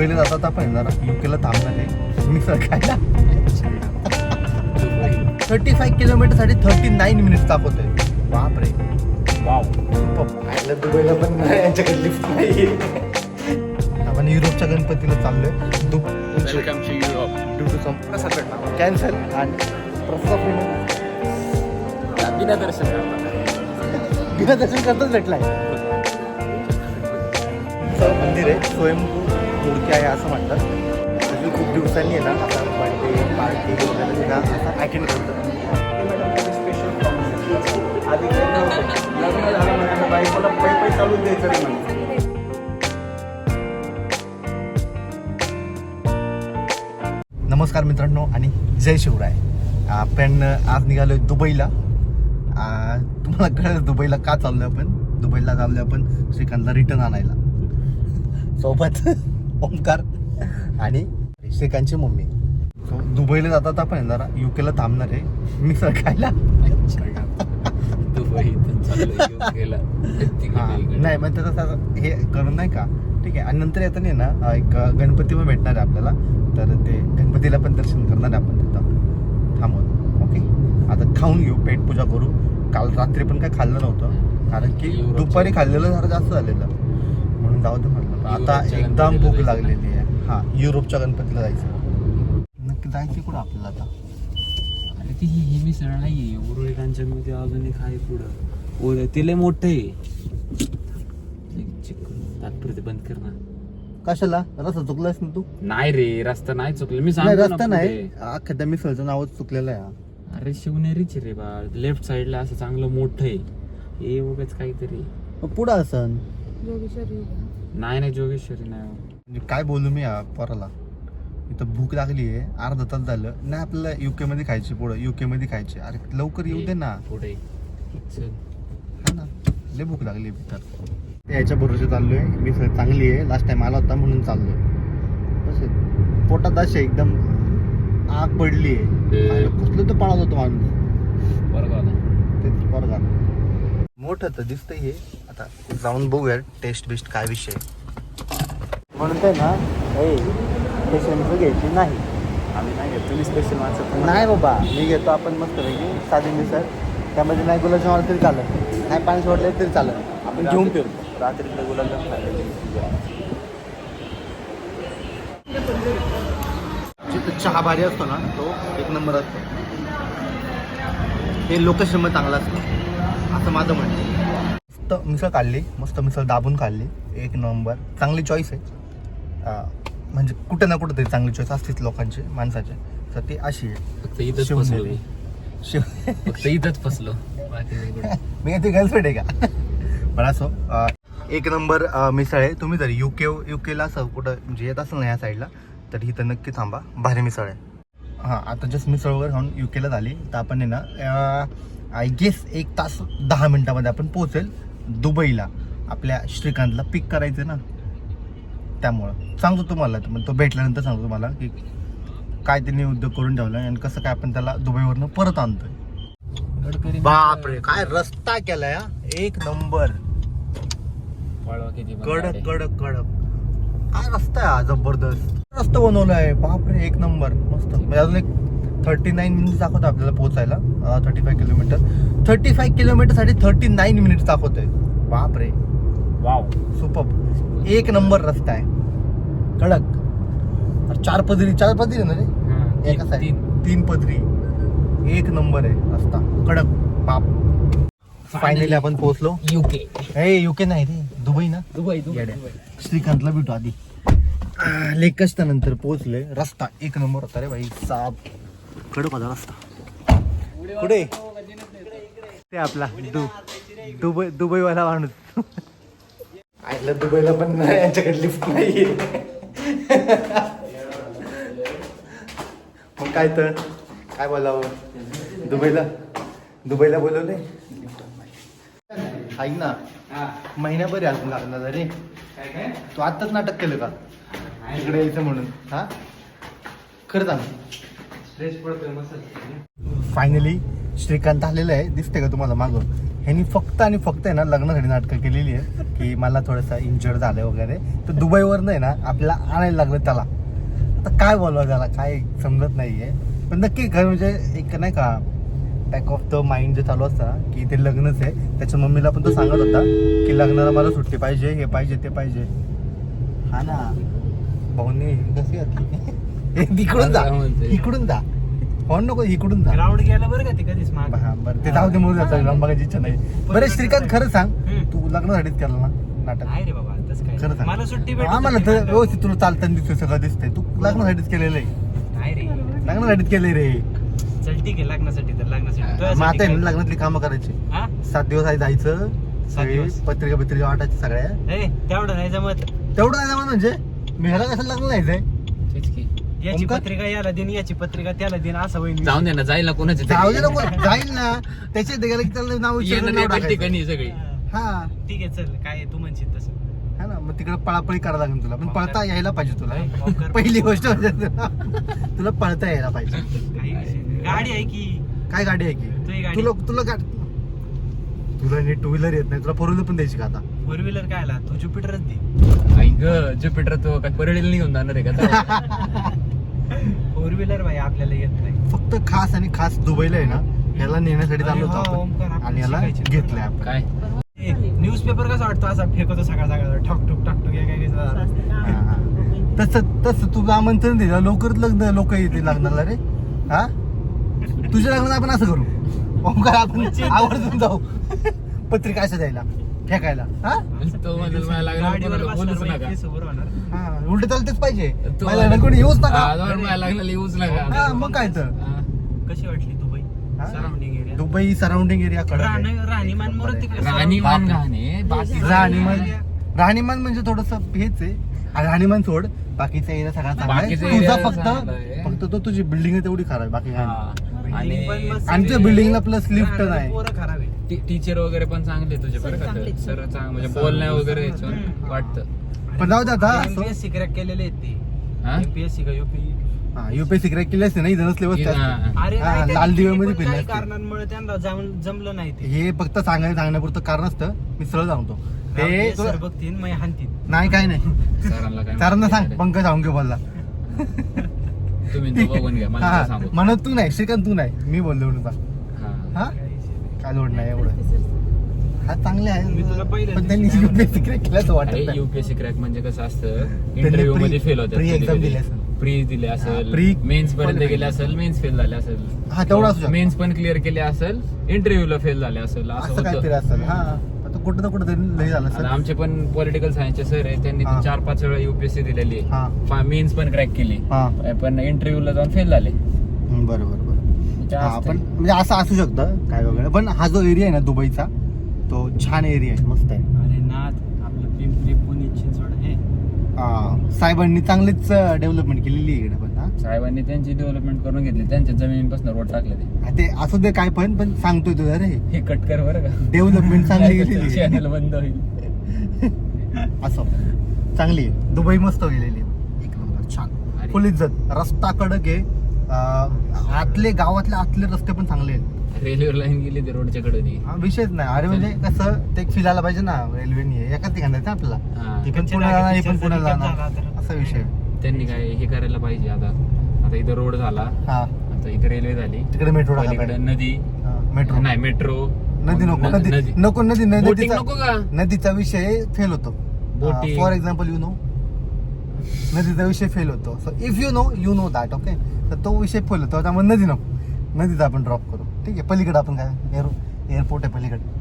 दुबईला जातात आपण जरा युकेला थांबणार आहे. मिसळ खायला. थर्टी फाईव्ह किलोमीटरसाठी थर्टी नाईन मिनिट्स दाखवतोय बाप रे वाव आयला दुबईला पण यांच्याकडे लिफ्ट नाही आपण युरोपच्या गणपतीला चाललोय. दुब welcome to Europe due to some cancel आणि बिना दर्शन करता बिना दर्शन करताच भेटलाय. मंदिर आहे स्वयंभू मूर्ती आहे असं म्हणतात. अजून खूप दिवसांनी आहे ना आता बर्थडे पार्टी वगैरे ना असं अटेंड करतो आधी लग्न झालं म्हणजे बायकोला पै पै चालून द्यायचं नाही म्हणजे नमस्कार मित्रांनो आणि जय शिवराय. आपण आज निघालोय दुबईला. तुम्हाला कळलं दुबईला का चाललोय आपण? दुबईला चाललोय आपण श्रीकांतला रिटर्न आणायला. सोबत. ओमकार आणि श्रीकांतची मम्मी. दुबईला जातात आपण जरा युकेला थांबणार आहे. मिसळ खायला. दुबई इथून चाललोय UK ला. हा, तिकडे नाही मग त्याचं हे करून नाही का? ठीक आहे. आणि नंतर येताना ना एक गणपती पण भेटणार आहे आपल्याला. तर ते गणपतीला पण दर्शन करणार आहे आपण तिथं. थांबून. ओके आता खाऊन घेऊ पेट पूजा करू. काल रात्री पण काय खाल्लं नव्हतं. कारण की दुपारी खाल्लेलं जरा जास्त झालेलं. जाऊ दे म्हटलं. आता एकदम भूक लागलेली आहे. हा युरोपच्या गणपतीला जायचं. नक्की जायचं कुठं आपल्याला आता? अरे ती ही ही मिसळ नाहीये. उरुळी कांचनमध्ये अजून एक आहे पुढं? ओर ते लय मोठं आहे. तात्पुरते ते बंद कर ना. कशाला? रस्ता चुकलास ना तू? नाही रे रस्ता नाही चुकलं. मी नाही सांगतो रस्ता नाही. अख्ख्या मिसळचं नावच चुकलेलं आहे. अरे शिवनेरीच रे बा लेफ्ट साइडला असं चांगलं मोठं आहे. हे उगाच काहीतरी. पुढं असन नाही नाही जोगेश्वरी नाही म्हणजे काय बोलू मी या पोराला? इथं भूक लागली आहे अर्धा तास झालं. नाही आपल्याला युके मध्ये खायची पुढं युके मध्ये खायची. अरे लवकर येऊ दे ना. पुढे. हा ना. लय भूक लागली आहे भीतर. याच्या भरोसे चाललोय. मी चांगली आहे. लास्ट टाइम आला होता म्हणून चाललोय. बस. पोटात अशी एकदम आग पडली आहे. कसलं तर पळत होतो माणूस. बरोबर आला. ते पोरगा मोठं तर दिसतंय हे. आता. जाऊन बघूया टेस्ट बिस्ट काय विषय. म्हणून काय ना पेशंट घ्यायची नाही. आम्ही नाही घेत तुम्ही स्पेशल माणसं नाही बाबा. मी घेतो आपण मस्त पैकी साधी मिसळ. त्यामध्ये नाही गुलाबजाम तरी चालत नाही पाणी सोडले तरी चालत आपण घेऊन फिरतो रात्रीला गुलाबजाम जिथं चहा भारी असतो ना तो एक नंबर असतो. हे लोकेशनमध्ये चांगलं असतं. असं माझं म्हणणं आहे. मस्त मिसळ काढली मस्त मिसळ दाबून काढली एक नंबर. चांगली चॉईस आहे. म्हणजे कुठे ना कुठे तरी चांगली चॉईस असतेच लोकांची माणसाची. तर ती अशी आहे. इथंच फसलो. मी. शिव फक्त इथंच फसलो. बाकी नाही कुठं. मी ती गर्लफ्रेंड आहे का? पण असो. अं, एक नंबर अं, मिसळ आहे. तुम्ही जर युके युकेला असं कुठं म्हणजे येत असेल ना या साईडला तर इथं नक्की थांबा. भारी मिसळ आहे. हां आता जस्ट मिसळ वगैरे खाऊन युकेला झाली तर आपण आहे ना आय गेस एक तास दहा मिनिटामध्ये आपण पोहोचेल. दुबईला आपल्या श्रीकांतला पिक करायचं ना. त्यामुळं. सांगतो तुम्हाला मग तो भेटल्यानंतर सांगतो तुम्हाला की काय त्यांनी उद्योग करून ठेवला आणि कसं काय आपण त्याला दुबईवरनं परत आणतोय. बापरे काय रस्ता केलाय. एक नंबर. कडक. कडक कडक. काय रस्ता आहे हा? जबरदस्त. रस्ता बनवलाय? बापरे एक नंबर. मस्त. म्हणजे अजून एक थर्टी नाईन मिनिट्स दाखवतो आपल्याला पोहोचायला. Thirty five kilometre thirty five किलोमीटरसाठी thirty nine minutes दाखवतोय. बापरे. वाव. सुपर. एक नंबर रस्ता आहे. कडक. चार पदरी चार पदरी आहे ना रे? हा, एका तीन- साईड तीन. पदरी. एक नंबर आहे रस्ता. कडक. बाप. फायनली आपण पोहोचलो. युके ए युके नाही रे. दुबई ना? Dubai Dubai. श्रीकांतला भेटू आधी. लेक नंतर पोहोचले. रस्ता एक नंबर होता रे भाई. साप. कडक होता रस्ता. कुठे? ते आपला दुबई दुबईवाला माणूस. आयला दुबईला पण नाही यांच्याकडे लिफ्ट नाही मग काय तर काय बोलावं? दुबईला दुबईला बोलवले ऐक ना महिन्याभर अजून लागणार रे. तू आत्ताच नाटक केलं का? तिकडे यायचं म्हणून हा? खरं सांग. फायनली श्रीकांत आलेला आहे. दिसते का तुम्हाला मागं? ह्यांनी फक्त आणि फक्त आहे ना लग्नासाठी नाटकं केलेली आहे की मला थोडंसं इंजर्ड झालंय वगैरे. तर दुबईवर नाही ना आपल्याला आणायला लागलं त्याला. आता काय बोलवा त्याला? काय समजत नाहीये. पण नक्की खरं म्हणजे एक नाही का बॅक ऑफ द माइंड जे चालू असतं की ते लग्नच आहे. त्याच्या मम्मीला पण तो सांगत होता की लग्नाला मला सुट्टी पाहिजे हे पाहिजे ते पाहिजे. हा ना. भाऊने कशी घातली हे इकडून जा. काय? इकडून जा. फोन नको इकडून जा. ग्राउंड गेला बरं का ते कधीच माग? हा, बरं. ते जाऊ दे म्हणून जातं बघायची इच्छा नाही. बरं श्रीकांत खरं सांग. हम्म. तू लग्नासाठीच केलं ना नाटक? नाही रे बाबा तसं खरं काय मला सुट्टी आम्हाला तर. व्यवस्थित तुला चालताना दिसतोय सगळं दिसतंय. तू लग्नासाठीच केलेलं आहे. नाही रे. लग्नासाठीच केलंय रे. चल ठीक आहे लग्नासाठी तर लग्नासाठी. मग तुझ्यासाठी आता आहे ना काय? लग्नातली कामं करायची. हा? सात दिवस आहे जायचं. सगळे दिवस. पत्रिका पत्रिका वाटायची सगळ्या. ए, तेवढं नाही जमत. तेवढं नाही जमत म्हणजे? मी ह्याला कसं लग्न जायचंय तेच की. याची? पत्रिका याला दिन याची पत्रिका त्याला दिन असं होईल जाऊन दे ना जाईल ना कोणाच्या जाऊ दे नको जाईल ना. त्याच्या गेलं की त्याला नाव विचारून नाव टाकायचं. ठिकाणी सगळी. हा. ठीक आहे चल काय तू म्हणशील तसं. हा ना मग तिकडे पळापळी करायला लागेल तुला. पण पळता यायला पाहिजे नाही, तुला. पहिली गोष्ट म्हणजे तुला तुला पळता यायला पाहिजे. काही विषय नाही. गाडी आहे की? काय गाडी आहे की? गाडी. तुला तुला गाडी तुला नीट टू व्हीलर येत नाही. तुला फोर व्हीलर पण द्यायची का आता? फोर व्हीलर काय आला? तू ज्युपिटरच दे. आई ग ज्युपिटर तो काय परळीला निघून जाणार आहे का? व्हीलर भाई आपल्याला येत नाही. फक्त खास आणि खास दुबईला आहे ना ह्याला नेण्यासाठी चाललो अरे होतो ओमकार, आपण आपण आणि याला शिकायचे. घेतलंय आपण. काय? न्यूजपेपर कसा वाटतो असा? फेकतो सकाळ सकाळ ठक ठुक ठक ठुक काय हा, हा. तसं तसं तुझं आमंत्रण दिलं लवकरच लग्न लोक येतील लग्नाला रे. हा? तुझ्या लग्नात आपण असं करू. ओमकार आपण आवर्जून जाऊ. पत्रिका असं द्यायला. फेकायला. हा? तो मला कोणाला बोलूच नका. हा उलट तेच पाहिजे. तो कोणी येऊच नका. मला लागणार येऊच नका. हा मग काय तर. हा. कशी वाटली दुबई? हा? Surrounding area Dubai surrounding area राहणीमान तिकडे राहणीमान घाणे बाकी राहणीमान राहणीमान म्हणजे थोडस हेच आहे. आणि राहणीमान सोड. बाकीचा एरिया सगळा चांगला आहे. बाकीचा तुझा area फक्त चांगला आहे. फक्त तो तुझी बिल्डिंग आहे तेवढी खराब आहे. बाकी काय नाही. हा. आणि आणि तुझ्या बिल्डिंगला प्लस लिफ्ट नाही. टीचर वगैरे पण चांगले तुझे बरं का. सर चांग म्हणजे बोलण्या वगैरे याच्यावर वाटतं. पण जाऊ दे आता एमपीएससी क्रॅक केलेले आहेत ते. हा? एमपीएससी का युपी हा युपीएससी क्रॅक केली असते ना इथं नसले बसते. हा. अरे हा, नाही, लाल केली, दिव्यामध्ये पण फिरले काही असते. कारणांमुळे त्यांना जम- जमलं नाही ते. हे फक्त सांगायला सांगण्यापुरतं कारण असतं. मी सरळ सांगतो. ते ते तुला- सर बघतील मग हानतील नाही काय नाही. सरांना काय सरांना सांग माहिती पंकज सांगे बोलला. तुम्ही तो बघून घ्या मला काय सांगू. म्हणत तू नाही श्रीकांत तू नाही. मी बोललो म्हणून सांग. हा. हा? काय लोड नाही एवढं. हा चांगले मी तुला आहे पण त्यांनी युपीएससी क्रॅक केल्याचं वाटत नाही. युपीएससी क्रॅक म्हणजे कसं असतं इंटरव्ह्यू मध्ये फेल होतात pre exam दिली असेल. प्री दिले असेल pre- मेन्स पर्यंत. गेले असेल मेन्स फेल झाले असेल. हा, तेवढं असू. मेन्स पण क्लिअर केले असेल इंटरव्ह्यूला फेल झाले असेल असं काहीतरी होतं. असेल. हा आता कुठं ना कुठं तरी लय झालं असेल. आमचे पण पॉलिटिकल सायन्सचे सर आहे त्यांनी. चार पाच वेळा युपीएससी दिलेली आहे. मेन्स पण क्रॅक केली. पण इंटरव्ह्यूला जाऊन फेल झाले. बरोबर हा असतंय. पण म्हणजे असं असू शकतं काय वगैरे. पण हा जो एरिया आहे ना दुबईचा तो छान एरिया आहे मस्त आहे. अरे नाथ आपलं पिंपरी पुणे चिंचवड हे. हा, साहेबांनी चांगलीच डेव्हलपमेंट केलेली आहे इकडे पण हा. साहेबांनी त्यांची डेव्हलपमेंट करून घेतली त्यांच्या जमिनीपासून रोड टाकले ते. हा, ते असू दे काय पण पण सांगतोय तुझं अरे हे कट कर बरं का. डेव्हलपमेंट चांगली केलेली आहे. चॅनल बंद होईल. असं. चांगली आहे. दुबई मस्त गेलेली आहे. एक नंबर छान. फुल इज्जत रस्ता कडक आहे. आतले गावातले आतले रस्ते पण चांगले आहेत. रेल्वे लाईन गेली ते रोडच्या कडे हा, विषयच नाही. अरे म्हणजे कसं ते फिरायला पाहिजे ना रेल्वेने. एकाच ठिकाणी जायचं आपल्याला. हा. ती पण कच्च्या पुण्याला जाणार, ही पुण्याला जाणार. असा विषय. त्यांनी काय हे करायला पाहिजे आता. आता इथं रोड झाला. हा. आता इथे रेल्वे झाली. तिकडे मेट्रो पलीकडे नदी. मेट्रो नाही मेट्रो नदी नको नदी. नदी. नको नदी नदीचा नको का? नदीचा विषय फेल होतो. फॉर एक्झाम्पल यू नो नदीचा विषय फेल होतो. So if you know you know that okay तर तो विषय फेल होतो. त्यामुळे नदी नको. नदीचा आपण ड्रॉप करू. ठीक आहे? पलीकडे आपण काय? एअर एअरपोर्ट आहे पलीकडे.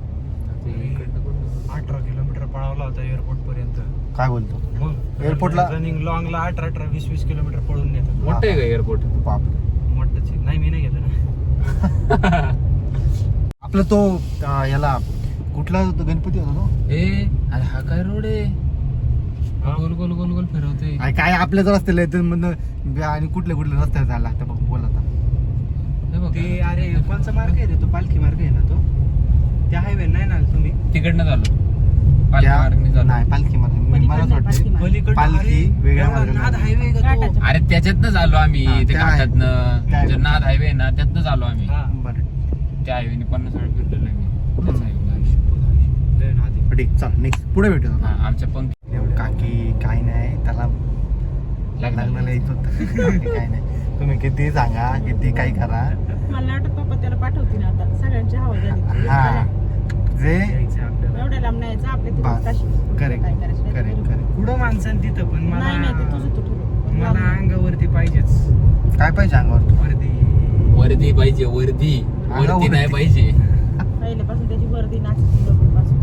अठरा किलोमीटर पळावला होता एअरपोर्ट पर्यंत. काय बोलतो? मग? एअरपोर्टला- रनिंग लॉंगला अठरा अठरा वीस वीस किलोमीटर पळून नेतात. मोठं आहे का एअरपोर्ट बाप मोठंच आहे. नाही मी नाही गेलो ना. आपला तो अं, याला कुठला तो गणपती होता तो? ए अरे हा काय रोड आहे? गोल गोल गोल गोल फिरवतोय. अरे काय आपल्याच रस्त्याला येतं आणि कुठल्या कुठल्या रस्त्याला जायला लागतं बघ बोल आता. हे बघ. ते अरे कोणचा मार्ग आहे रे तो? पालखी मार्ग आहे ना तो? त्या हायवे नाही ना तुम्ही? तिकडनं झालो पालखी त्या- मार्गनी झालो नाही पालखी मार्ग. मी- पलीकडनं मला असं पालखी वाटतं मार्ग. पलीकडं पालखी अरे, वेगळ्या एवढा मार्गाने नाद जाते. हायवे का तो? घाटाच्या- अरे त्याच्यातनं झालो आम्ही हा, ते त्या आहे. घाटातनं आहे. जो नाद हायवे ना त्यातनं झालो आम्ही. हा. बरं. त्या हायवेने पन्नास वेळा फिरलेलो आहे. ठीक चल नेक्स्ट पुढे भेटू हा आमच्या पंक्ती काकी काय नाही. त्याला लग्नाला यायचं होतं. काय नाही. तुम्ही किती सांगा किती काही करा. मला वाटत पप्पा त्याला पाठवतील आता. सगळ्यांची हवा झाली हा. जे एवढ्या लांब नाही जा आपल्या बस. तिथे काशी करेक्ट काय करेक्ट करेक्ट. पुढं माणसं तिथं? पण नाही नाही ते मला तुझं तू ठरव. मला अंगावरती पाहिजेच. काय पाहिजे अंगावर? वर्दी वर्दी पाहिजे वर्दी वर्दी नाही. पाहिजे. पहिल्यापासून त्याची वर्दी लोकांपासून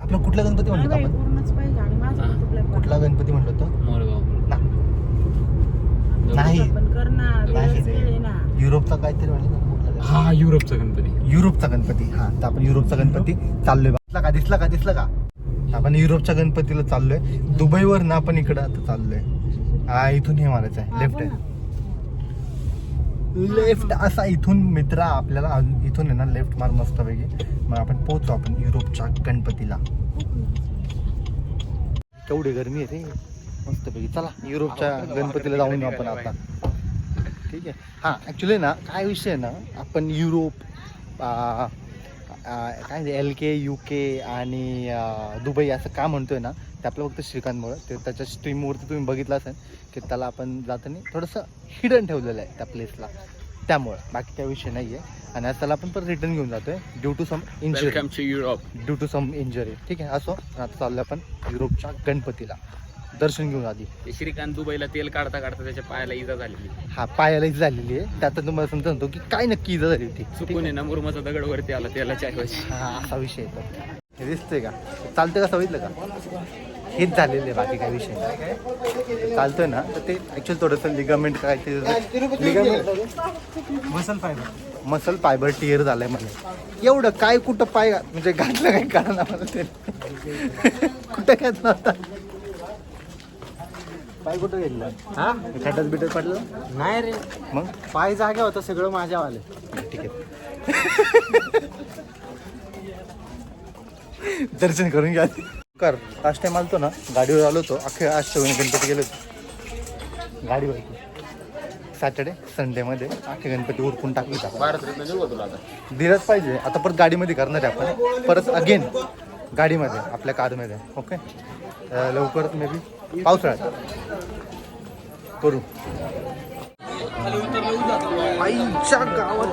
आपला कुठला गणपती बाई, आपण? पाहिजे आणि माझं हा. पण. कुठला गणपती म्हणलो होतो? मोरगाव. ना. नाही. पण वेळच रे. ना. युरोपचा काहीतरी म्हणलं कुठला गणपती? हा युरोपचा गणपती. युरोपचा गणपती. हा तर आपण युरोपचा गणपती चाललोय दिसला का? दिसला का? दिसला का? आपण युरोपच्या गणपतीला चाललोय. दुबईवर ना आपण इकडं आता चाललोय. हा इथून हे मारायचं आहे. लेफ्ट आहे. ना. लेफ्ट असा इथून मित्रा आपल्याला अजून- इथून आहे ना लेफ्ट मार मस्त पैकी मग आपण पोहोचू आपण युरोपच्या गणपतीला. केवढी गरमी आहे रे मस्त पैकी चला युरोपच्या गणपतीला जाऊन आपण आता. ठीक आहे. हां ॲक्च्युली ना काय विषय आहे ना आपण युरोप काय एल के यू के आणि दुबई असं का म्हणतोय ना ते आपलं फक्त श्रीकांतमुळं. ते त्याच्या स्ट्रीमवरती तुम्ही बघितलं असेल की त्याला आपण जाताना थोडंसं हिडन ठेवलेलं आहे त्या प्लेसला त्यामुळं. बाकी काही विषय नाही आहे आणि त्याला आपण परत रिटर्न घेऊन जातोय due to some injury Europe due to some injury ठीक आहे असो. आता चाललो आपण युरोपच्या गणपतीला. दर्शन घेऊन आधी. श्रीकांत दुबईला तेल काढता काढता त्याच्या पायाला इजा झालेली. हा पायालाच झालेली आहे. त्यात तुम्हाला समजा म्हणतो की काय नक्की इजा झाली होती. चुकून आहे? ना मुरमाचा दगड वरती आला तेलाच्या ऐवजी. हा असा विषय हे दिसतंय का? चालतंय का सवयीतलं का? हेच झालेलं आहे बाकी काही विषय नाही. चालतोय ना? तर ते ऍक्च्युअली थोडंसं लिगामेंट काय ते ligament muscle fibre muscle fibre tear झालंय मला. एवढं काय कुठं पाय म्हणजे घातलं काय कारण मला ते? कुठं घातलं होता पाय कुठं गेलं हा? खड्ड्यात बिटत पडलं? नाही रे. मग? पाय जागे होतं सगळं माझ्यावाले. ठीक आहे. दर्शन करून घ्या. कर. लास्ट टाइम आलतो ना गाडीवर आलो होतो. अख्खे अष्टविन गणपती गेलो होतो. गाडीवर सॅटर्डे संडेमध्ये अख्खे गणपती उरकून टाकले दिलंच पाहिजे. आता परत गाडीमध्ये करणार आहे आपण. परत अगेन गाडीमध्ये आपल्या कारमध्ये. ओके अं, लवकरच मे बी पावसाळ्यात. करू. आईच्या गावात.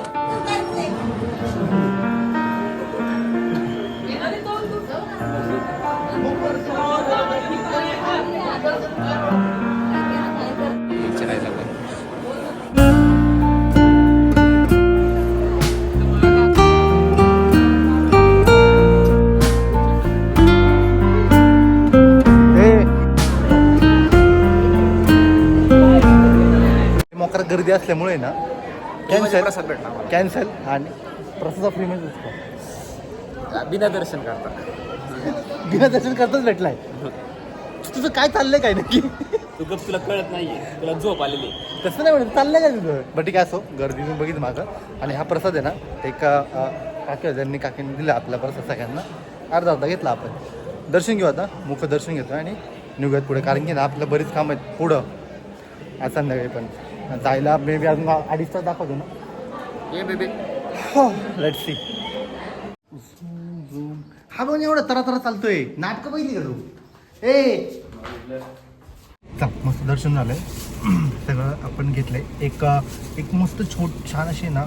गर्दी असल्यामुळे ना कॅन्सल प्रसाद. कॅन्सल आणि प्रसाद फ्रीमध्ये असतो बिना दर्शन करता. बिना दर्शन करताच भेटलाय. तुझं काय चाललंय काय नक्की? तू गप तुला कळत नाहीये. तुला झोप आलेली तसं नाही म्हणत चाललंय काय तुझं? बट ठीक आहे असो. गर्दी मी बघितलं मागं. आणि हा प्रसाद आहे ना एका अं, काकी त्यांनी काकीने दिला आपला प्रसाद सगळ्यांना. अर्धा अर्धा घेतला आपण. दर्शन घेऊ आता. मुख दर्शन घेतो आणि निघूयात पुढे. कारण की ना आपलं बरीच काम आहेत पुढं. आज संध्याकाळी पण. जायला मे बी अजून अडीच तास दाखवतो ना. ये बेबी हो लेट सी हा पण एवढा तरा तरा चालतोय. नाटकं पहिली का तू? ए! चल मस्त दर्शन झालंय. सगळं आपण घेतलंय. एक एक मस्त छोट छान असे ना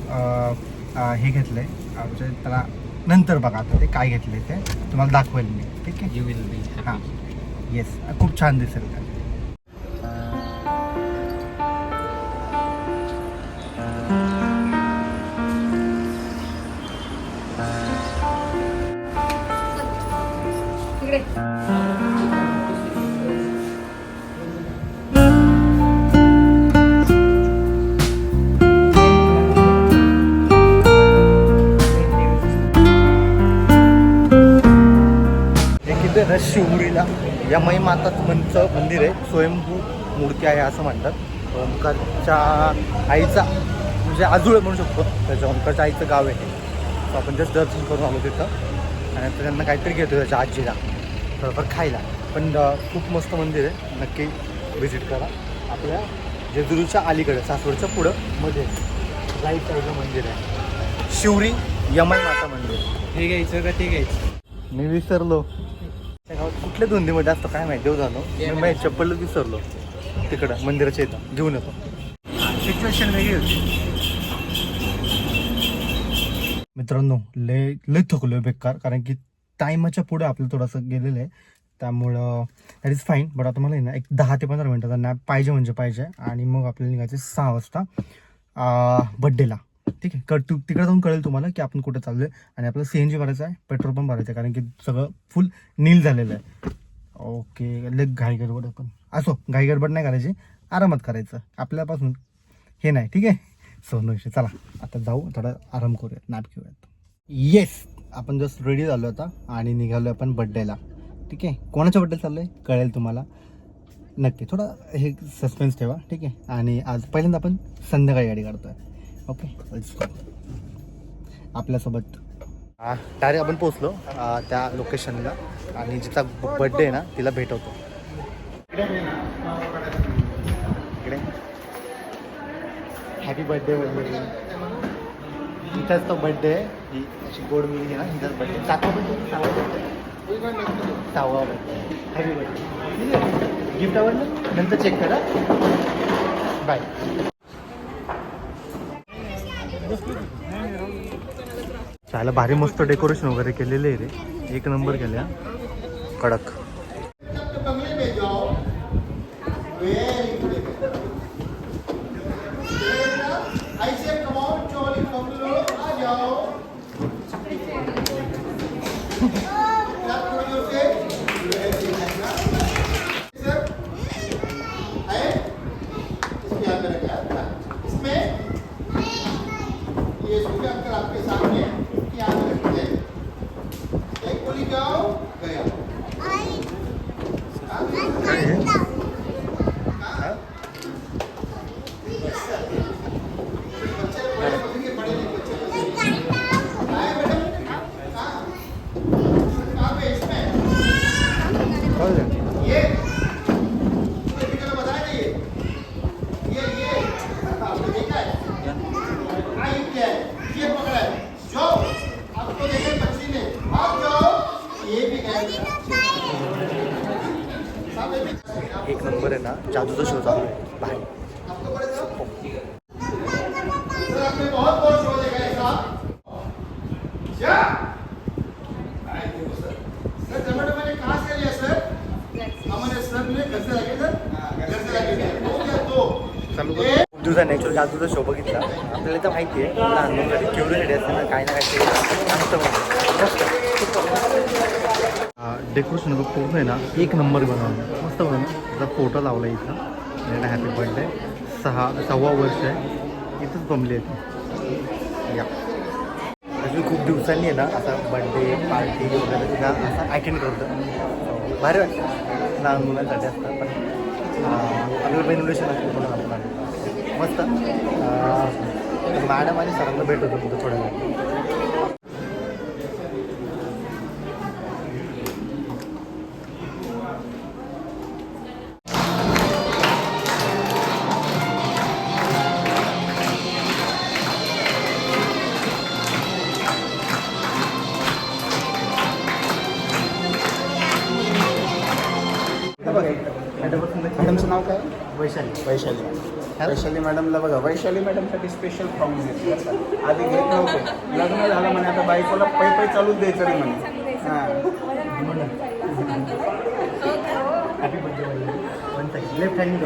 हे घेतलंय. अं, म्हणजे त्याला नंतर बघा आता ते काय घेतलंय ते. तुम्हाला दाखवेल मी. ठीक आहे? यू विल बी हां. येस खूप छान दिसेल शिवरीला. यमाई माता मंचं मंदिर आहे. स्वयंभू मूर्ती आहे असं म्हणतात. ओंकारच्या आईचा म्हणजे आजूळ म्हणू शकतो. त्याच्या ओंकारच्या आईचं गाव आहे. तर आपण जस्ट दर्शन करून आलो तिथं. आणि आता त्यांना काहीतरी घेतो त्याच्या आजीला. थोडंफार खायला. पण खूप मस्त मंदिर आहे. नक्की व्हिजिट करा. आपल्या जेजुरीच्या अलीकडे सासवडच्या पुढं मध्ये राईट साईडला मंदिर आहे. शिवरी यमाई माता मंदिर. हे घ्यायचं का? ते घ्यायचं. मी विसरलो. कुठल्या धुंदीमध्ये असतो काय माहिती? देऊ झालो मी माझी चप्पलच विसरलो. तिकडं मंदिराच्या इथं. घेऊन येतो. सिच्युएशन वेगळी होती. मित्रांनो लय लय थकलोय बेकार. कारण की टायमाच्या पुढे आपलं थोडंसं गेलेलं आहे. त्यामुळं दॅट इज फाईन बट आता मला ना एक दहा ते पंधरा मिनटाचा नॅप पाहिजे म्हणजे पाहिजे. आणि मग आपल्याला निघायचे सहा वाजता बड्डेला ठीक आहे. कळ तिकडे जाऊन कळेल तुम्हाला की आपण कुठे चाललोय. आणि आपलं सी एन जी भरायचं आहे. पेट्रोल पण भरायचं आहे. कारण की सगळं फुल नील झालेलं आहे. ओके. लय घाई गडबड आपण असो घाई गडबड नाही करायची. आरामात करायचं. आपल्यापासून हे नाही. ठीक आहे? सो विषय. चला आता जाऊ. थोडा आराम करूयात. नाप घेऊयात. येस आपण जस्ट रेडी झालो आता आणि निघालो आपण बड्डेला ठीक आहे? कोणाच्या बड्डे आहे कळेल तुम्हाला. नक्की. थोडा हे सस्पेन्स ठेवा. ठीक आहे? आणि आज पहिल्यांदा आपण संध्याकाळी गाडी काढतो आहे ओके. आपल्यासोबत. डायरेक्ट आपण पोचलो त्या लोकेशनला आणि जिचा बड्डे आहे ना तिला भेटवतो. इकडे. हॅपी बर्थडे वगैरे हिचाच तो बड्डे आहे. ही अशी गोड मुलगी आहे ना हिचाच बड्डे सातवा बड्डे सहावा बड्डे सहावा बड्डे हॅपी बड्डे गिफ्ट आवडलं नंतर चेक करा बाय त्याला भारी मस्त डेकोरेशन वगैरे केलेले आहे रे. एक नंबर केल्या. कडक. ये सूर्य आपके सामने है पे रखते हैं एक गोली जाओ गया बच्चे बड़े बच्चे बड़े नहीं बच्चे आए मैडम कहाँ कहाँ पे इसमें ये ये भी कल बताया था ये ये ये आपने देखा है हाँ, ये क्या है ये पकड़ा है जाओ आपको देखे बच्ची ने आप जाओ ये भी गया साहब, ये भी- एक नंबर आहे ना जादूचा शो चालू आहे भारी आपको पड़े साहब? सर आपने बहुत बहुत शो देखा है साहब क्या आए देखो सर सर टमाटर मैंने कहाँ से लिया सर हमारे सर ने घर से लगे एक नंबर आहे ना जादूचा शो दो चालू एक खूप दिवसांनी जादूचा शो बघितला. आपल्याला तर माहिती आहे लहान मुलांसाठी क्युरियोसिटी असते ना काही ना काही डेकोरेशन पूर्ण आहे ना? एक नंबर बनवलं मस्त बनवलं त्याचा फोटो लावला इथं. हॅपी बर्थडे सहा सव्वा वर्ष आहे. इथंच जमली आहे या. अजून खूप दिवसांनी आहे ना असा बर्थडे पार्टी वगैरे सुद्धा असं अटेंड करतो. भारी वाटतं. लहान मुलांसाठी असतं पण अं, आपल्याला पण इन्व्हिटेशन असतं म्हणून आपण मस्त. मॅडम आणि सरांना भेटत होतो थोड्या वेळ नाव काय? वैशाली. वैशाली. वैशाली मॅडमला बघा वैशाली मॅडमसाठी स्पेशल फॉर्म घेतले आधी घेत नव्हते. लग्न झालं म्हणे आता बायकोला पै पै चालूच द्यायचं रे म्हणे. हां. लेफ्ट हँड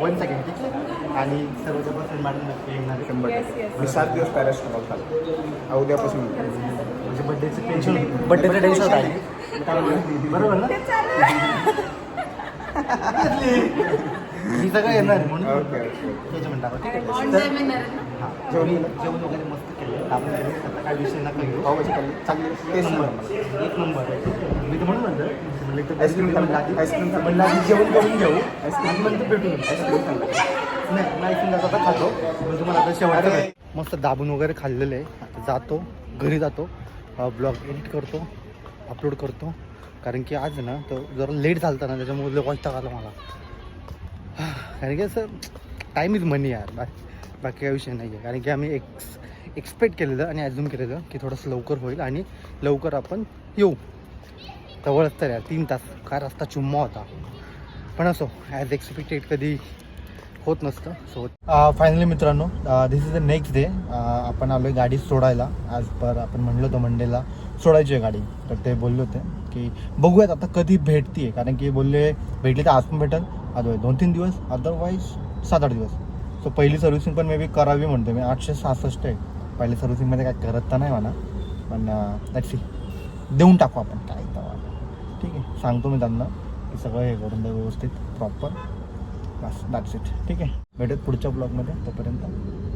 वन सेकंड ठीक आहे? आणि सर्वच्या पासून मॅडम नक्की येणार आहे. शंभर. मी सात दिवस पॅरास्टॉल खाल्ला उद्यापासून. म्हणजे बड्डेचं टेन्शन बड्डेचं टेन्शन आहे बरोबर ना? ही सगळं येणार म्हणून. Okay okay. त्याच्या म्हणता आपण ठीक आहे. तर- हां जेवण जेवण वगैरे मस्त केलं. आपण. आता काय विषय नका घेऊ. पावभाजी खाल्ली. चांगली एक टेस्ट नंबर. एक नंबर आहे. मी तर म्हणून म्हणलं म्हणलं एक तर आईस्क्रीम आईस्क्रीम खाल्लं. आधी आईस्क्रीम खाल्लं. म्हणलं आधी जेवण करून घेऊ. आईस्क्रीम. नंतर भेटून. आईस्क्रीम नाही मला आईस्क्रीम आता खातो. पण तुम्हाला आता शेवटचं मस्त दाबून वगैरे खाल्लेलं आहे. आता जातो. घरी जातो. ब्लॉग एडिट करतो. अपलोड करतो. कारण की आज ना तो जरा लेट झालता ना त्याच्यामुळे लय वैताग आला मला. कारण की असं टाईम इज मनी यार. बा बाकी काही विषय नाही आहे कारण की आम्ही एक्स एक्सपेक्ट केलेलं आणि ॲझ्युम केलेलं की थोडंसं लवकर होईल आणि लवकर आपण येऊ. जवळच तर यार तीन तास काय रस्ता चुम्मा होता. पण असो ॲज एक्सपेक्टेड कधी होत नसतं. सो फायनली मित्रांनो this is the next day आपण आलो आहे गाडी सोडायला. आज पर आपण म्हणलो होतो मंडेला सोडायची आहे गाडी. तर ते बोलले होते. की बघूयात आता कधी भेटते कारण की बोलले भेटले तर आज पण भेटेल अदरवाईज दोन तीन दिवस अदरवाईज सात आठ दिवस. सो पहिली सर्व्हिसिंग पण मे बी करावी म्हणतो मी म्हणजे आठशे सहासष्ट आहे. पहिली सर्व्हिसिंगमध्ये काय करत तर नाही म्हणा पण लेट्स सी देऊन टाकू आपण काय तेव्हा ठीक आहे सांगतो मी त्यांना की सगळं हे करून द्या व्यवस्थित प्रॉपर बस दॅट्स इट ठीक आहे भेटत पुढच्या ब्लॉगमध्ये तोपर्यंत.